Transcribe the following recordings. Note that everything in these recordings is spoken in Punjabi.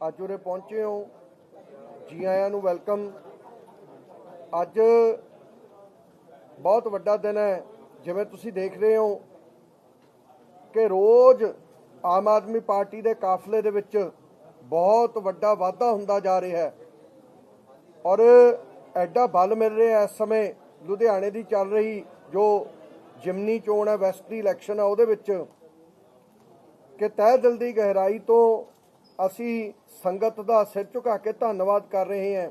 ਅੱਜ ਉਰੇ ਪਹੁੰਚੇ ਹੋ। ਜੀ ਆਇਆਂ ਨੂੰ ਵੈਲਕਮ। ਅੱਜ ਬਹੁਤ ਵੱਡਾ ਦਿਨ ਹੈ। ਜਿਵੇਂ ਤੁਸੀਂ ਦੇਖ ਰਹੇ ਹੋ ਕਿ ਰੋਜ਼ ਆਮ ਆਦਮੀ ਪਾਰਟੀ ਦੇ ਕਾਫਲੇ ਦੇ ਵਿੱਚ ਬਹੁਤ ਵੱਡਾ ਵਾਧਾ ਹੁੰਦਾ ਜਾ ਰਿਹਾ ਹੈ। ਔਰ ਐਡਾ ਬਲ ਮਿਲ ਰਿਹਾ ਇਸ ਸਮੇਂ ਲੁਧਿਆਣੇ ਦੀ ਚੱਲ ਰਹੀ ਜੋ ਜਿਮਨੀ ਚੋਣ ਹੈ, ਵੈਸਟ ਦੀ ਇਲੈਕਸ਼ਨ ਹੈ, ਉਹਦੇ ਵਿੱਚ ਕਿ ਤਹਿ ਦਿਲ ਦੀ ਗਹਿਰਾਈ ਤੋਂ ਅਸੀਂ ਸੰਗਤ ਦਾ ਸਿਰ ਝੁਕਾ ਕੇ ਧੰਨਵਾਦ ਕਰ ਰਹੇ ਹਾਂ।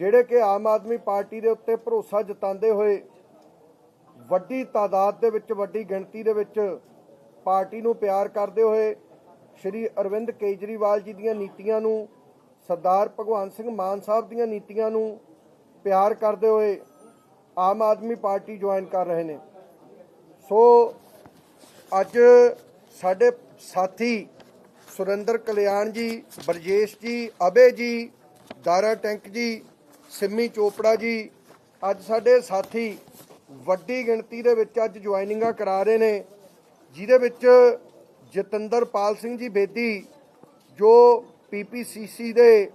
ਜਿਹੜੇ ਕਿ ਆਮ ਆਦਮੀ ਪਾਰਟੀ ਦੇ ਉੱਤੇ ਭਰੋਸਾ ਜਤਾਉਂਦੇ ਹੋਏ ਵੱਡੀ ਤਾਦਾਦ ਦੇ ਵਿੱਚ, ਵੱਡੀ ਗਿਣਤੀ ਦੇ ਵਿੱਚ ਪਾਰਟੀ ਨੂੰ ਪਿਆਰ ਕਰਦੇ ਹੋਏ ਸ਼੍ਰੀ ਅਰਵਿੰਦ ਕੇਜਰੀਵਾਲ ਜੀ ਦੀਆਂ ਨੀਤੀਆਂ ਨੂੰ, ਸਰਦਾਰ ਭਗਵੰਤ ਸਿੰਘ ਮਾਨ ਸਾਹਿਬ ਦੀਆਂ ਨੀਤੀਆਂ ਨੂੰ ਪਿਆਰ ਕਰਦੇ ਹੋਏ ਆਮ ਆਦਮੀ ਪਾਰਟੀ ਜੁਆਇਨ ਕਰ ਰਹੇ ਨੇ। ਸੋ ਅੱਜ ਸਾਡੇ ਸਾਥੀ ਸੁਰਿੰਦਰ ਕਲਿਆਣ ਜੀ ਬਰਜੇਸ਼ ਜੀ, ਅਬੇ ਜੀ, ਦਾਰਾ ਟੈਂਕ ਜੀ, ਸਿੰਮੀ ਚੋਪੜਾ ਜੀ, ਅੱਜ ਸਾਡੇ ਸਾਥੀ ਵੱਡੀ ਗਿਣਤੀ ਦੇ ਵਿੱਚ ਅੱਜ ਜੁਆਇਨਿੰਗਾਂ ਕਰਾ ਰਹੇ ਨੇ, ਜਿਹਦੇ ਵਿੱਚ ਜਤਿੰਦਰਪਾਲ ਸਿੰਘ ਜੀ ਬੇਦੀ, ਜੋ ਪੀਪੀਸੀਸੀ ਦੇ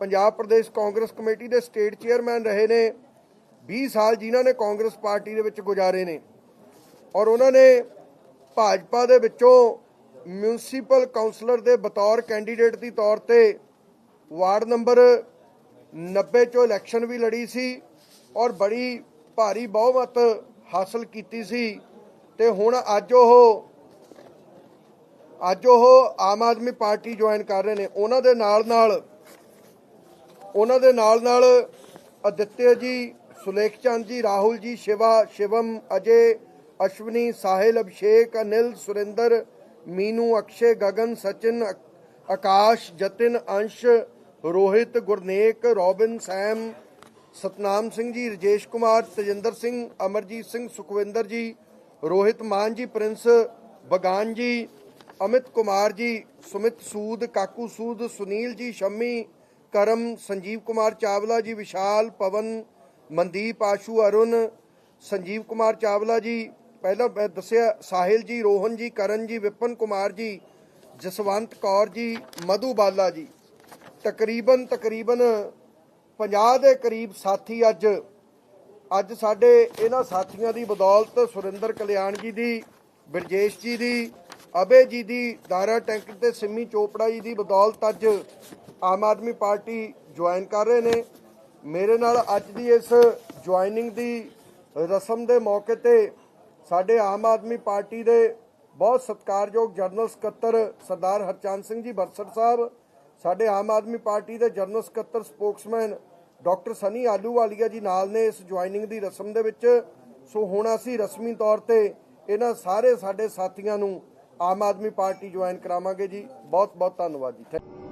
ਪੰਜਾਬ ਪ੍ਰਦੇਸ਼ ਕਾਂਗਰਸ ਕਮੇਟੀ ਦੇ ਸਟੇਟ ਚੇਅਰਮੈਨ ਰਹੇ ਨੇ 20 ਸਾਲ ਜਿਨ੍ਹਾਂ ਨੇ ਕਾਂਗਰਸ ਪਾਰਟੀ ਦੇ ਵਿੱਚ ਗੁਜ਼ਾਰੇ ਨੇ। ਔਰ ਉਹਨਾਂ ਨੇ ਭਾਜਪਾ ਦੇ ਵਿੱਚੋਂ ਮਿਊਨਿਸਪਲ ਕਾਉਂਸਲਰ ਦੇ ਬਤੌਰ ਕੈਂਡੀਡੇਟ ਦੀ ਤੌਰ ਤੇ ਵਾਰਡ ਨੰਬਰ 90 ਚੋਂ ਇਲੈਕਸ਼ਨ ਵੀ ਲੜੀ ਸੀ ਔਰ ਬੜੀ ਭਾਰੀ ਬਹੁਮਤ ਹਾਸਲ ਕੀਤੀ ਸੀ ਤੇ ਹੁਣ ਅੱਜ ਉਹ ਅੱਜ ਉਹ ਆਮ ਆਦਮੀ ਪਾਰਟੀ ਜੁਆਇਨ ਕਰ ਰਹੇ ਨੇ। ਉਹਨਾਂ ਦੇ ਨਾਲ ਨਾਲ, ਉਹਨਾਂ ਦੇ ਨਾਲ ਨਾਲ ਅਦਿੱਤਿਆ ਜੀ, ਸੁਲੇਖ ਚੰਦ ਜੀ, ਰਾਹੁਲ ਜੀ, ਸ਼ਿਵਾ, ਸ਼ਿਵਮ, ਅਜੇ, ਅਸ਼ਵਨੀ, ਸਾਹਿਲ, ਅਭਿਸ਼ੇਕ, ਅਨਿਲ, ਸੁਰਿੰਦਰ ਮੀਨੂ ਅਕਸ਼ੇ ਗਗਨ ਸਚਿਨ ਅਕ- ਆਕਾਸ਼ ਜਤਿਨ ਅੰਸ਼ ਰੋਹਿਤ ਗੁਰਨੇਕ ਰੋਬਿਨ ਸੈਮ ਸਤਨਾਮ ਸਿੰਘ ਜੀ, ਰਜੇਸ਼ ਕੁਮਾਰ, ਤਜਿੰਦਰ ਸਿੰਘ, ਅਮਰਜੀਤ ਸਿੰਘ, ਸੁਖਵਿੰਦਰ ਜੀ, ਰੋਹਿਤ ਮਾਨ ਜੀ, ਪ੍ਰਿੰਸ ਬਗਾਨ ਜੀ, ਅਮਿਤ ਕੁਮਾਰ ਜੀ, ਸੁਮਿਤ ਸੂਦ, ਕਾਕੂ ਸੂਦ, ਸੁਨੀਲ ਜੀ, ਸ਼ੰਮੀ, ਕਰਮ, ਸੰਜੀਵ ਕੁਮਾਰ ਚਾਵਲਾ ਜੀ, ਵਿਸ਼ਾਲ, ਪਵਨ, ਮਨਦੀਪ, ਆਸ਼ੂ ਅਰੁਣ, ਸੰਜੀਵ ਕੁਮਾਰ ਚਾਵਲਾ ਜੀ ਪਹਿਲਾਂ ਮੈਂ ਦੱਸਿਆ, ਸਾਹਿਲ ਜੀ, ਰੋਹਨ ਜੀ, ਕਰਨ ਜੀ, ਵਿਪਨ ਕੁਮਾਰ ਜੀ, ਜਸਵੰਤ ਕੌਰ ਜੀ, ਮਧੂ ਬਾਲਾ ਜੀ। ਤਕਰੀਬਨ ਤਕਰੀਬਨ 50 ਦੇ ਕਰੀਬ ਸਾਥੀ ਅੱਜ ਅੱਜ ਸਾਡੇ ਇਹਨਾਂ ਸਾਥੀਆਂ ਦੀ ਬਦੌਲਤ ਸੁਰਿੰਦਰ ਕਲਿਆਣ ਜੀ ਦੀ, ਬਿਰਜੇਸ਼ ਜੀ ਦੀ, ਅਬੇ ਜੀ ਦੀ, ਦਾਰਾ ਟੈਂਕ ਤੇ ਸਿੰਮੀ ਚੋਪੜਾ ਜੀ ਦੀ ਬਦੌਲਤ ਅੱਜ ਆਮ ਆਦਮੀ ਪਾਰਟੀ ਜੁਆਇਨ ਕਰ ਰਹੇ ਨੇ। ਮੇਰੇ ਨਾਲ ਅੱਜ ਦੀ ਇਸ ਜੁਆਇਨਿੰਗ ਦੀ ਰਸਮ ਦੇ ਮੌਕੇ ਤੇ ਸਾਡੇ ਆਮ ਆਦਮੀ ਪਾਰਟੀ ਦੇ ਬਹੁਤ ਸਤਿਕਾਰਯੋਗ ਜਨਰਲ ਸਕੱਤਰ ਸਰਦਾਰ ਹਰਚੰਦ ਸਿੰਘ ਜੀ ਬਰਸੜ ਸਾਹਿਬ, ਸਾਡੇ ਆਮ ਆਦਮੀ ਪਾਰਟੀ ਦੇ ਜਨਰਲ ਸਕੱਤਰ ਸਪੋਕਸਮੈਨ ਡਾਕਟਰ ਸਨੀ ਆਲੂਵਾਲੀਆ ਜੀ ਨਾਲ ਨੇ ਇਸ ਜੁਆਇਨਿੰਗ ਦੀ ਰਸਮ ਦੇ ਵਿੱਚ। ਸੋ ਹੁਣ ਅਸੀਂ ਰਸਮੀ ਤੌਰ ਤੇ ਇਹਨਾਂ ਸਾਰੇ ਸਾਡੇ ਸਾਥੀਆਂ ਨੂੰ ਆਮ ਆਦਮੀ ਪਾਰਟੀ ਜੁਆਇਨ ਕਰਾਵਾਂਗੇ ਜੀ। ਬਹੁਤ ਬਹੁਤ ਧੰਨਵਾਦ ਜੀ। Thank-